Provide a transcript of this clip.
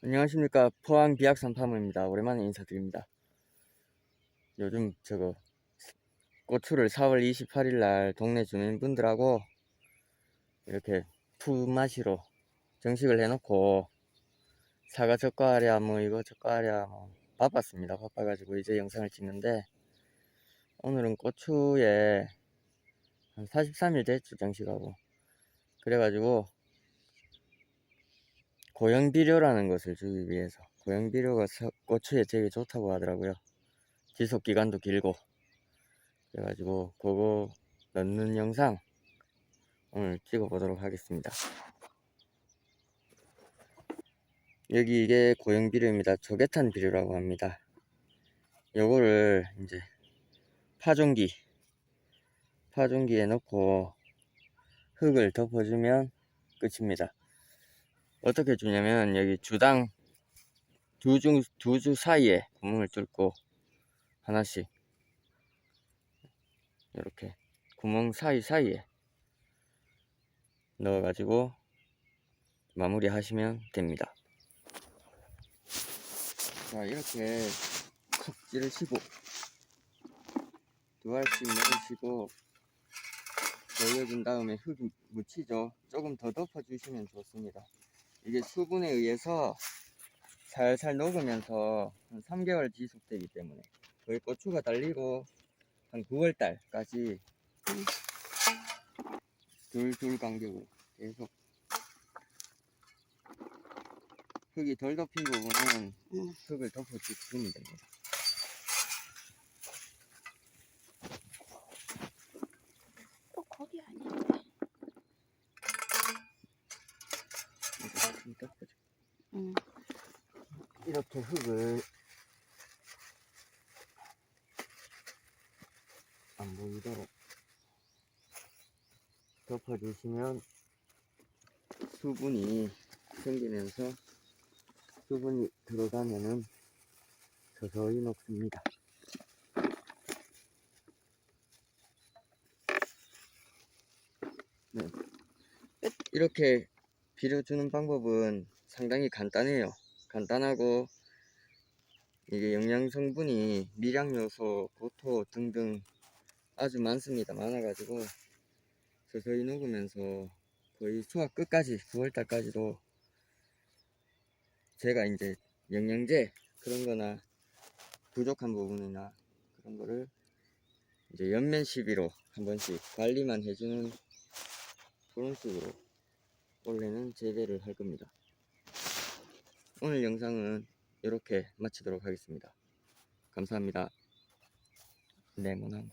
안녕하십니까. 포항 비약산 파머입니다. 오랜만에 인사드립니다. 요즘 저거 고추를 4월 28일 날 동네 주민분들하고 이렇게 푸마시로 정식을 해놓고 사과 젓과랴 뭐 이거 젓과랴 뭐 바빴습니다. 바빠가지고 이제 영상을 찍는데 오늘은 고추에 한 43일 됐죠 정식하고. 그래가지고 고형비료라는 것을 주기 위해서 고형비료가 서- 고추에 되게 좋다고 하더라고요. 지속 기간도 길고. 그래가지고 그거 넣는 영상 오늘 찍어 보도록 하겠습니다. 여기 이게 고형 비료입니다. 조개탄 비료라고 합니다. 요거를 이제 파종기 파종기에 넣고 흙을 덮어주면 끝입니다 어떻게 주냐면 여기 주당 두주 두 주 사이에 구멍을 뚫고 하나씩 이렇게 구멍 사이 사이에 넣어가지고 마무리 하시면 됩니다. 자 이렇게 콕 찌르시고 두 알씩 넣으시고 돌려준 다음에 흙 묻히죠. 조금 더 덮어주시면 좋습니다. 이게 수분에 의해서 살살 녹으면서 한 3개월 지속되기 때문에 거의 고추가 달리고 한 9월 달까지 둘둘 간격으로 계속 흙이 덜 덮인 부분은 응. 흙을 덮어주시면 됩니다. 또 거기 아니야? 이렇게 좀 덮어줘. 응. 이렇게 흙을 안 보이도록 덮어주시면 수분이 생기면서 수분이 들어가면은 서서히 녹습니다. 네. 이렇게 비료 주는 방법은 상당히 간단해요. 간단하고 이게 영양 성분이 미량 요소, 보토 등등 아주 많습니다. 많아가지고 서서히 녹으면서 거의 수확 끝까지 9월달까지도 제가 이제 영양제 그런 거나 부족한 부분이나 그런 거를 이제 연면 시비로 한 번씩 관리만 해주는 그런 식으로 원래는 재배를 할 겁니다. 오늘 영상은 이렇게 마치도록 하겠습니다. 감사합니다. 네모난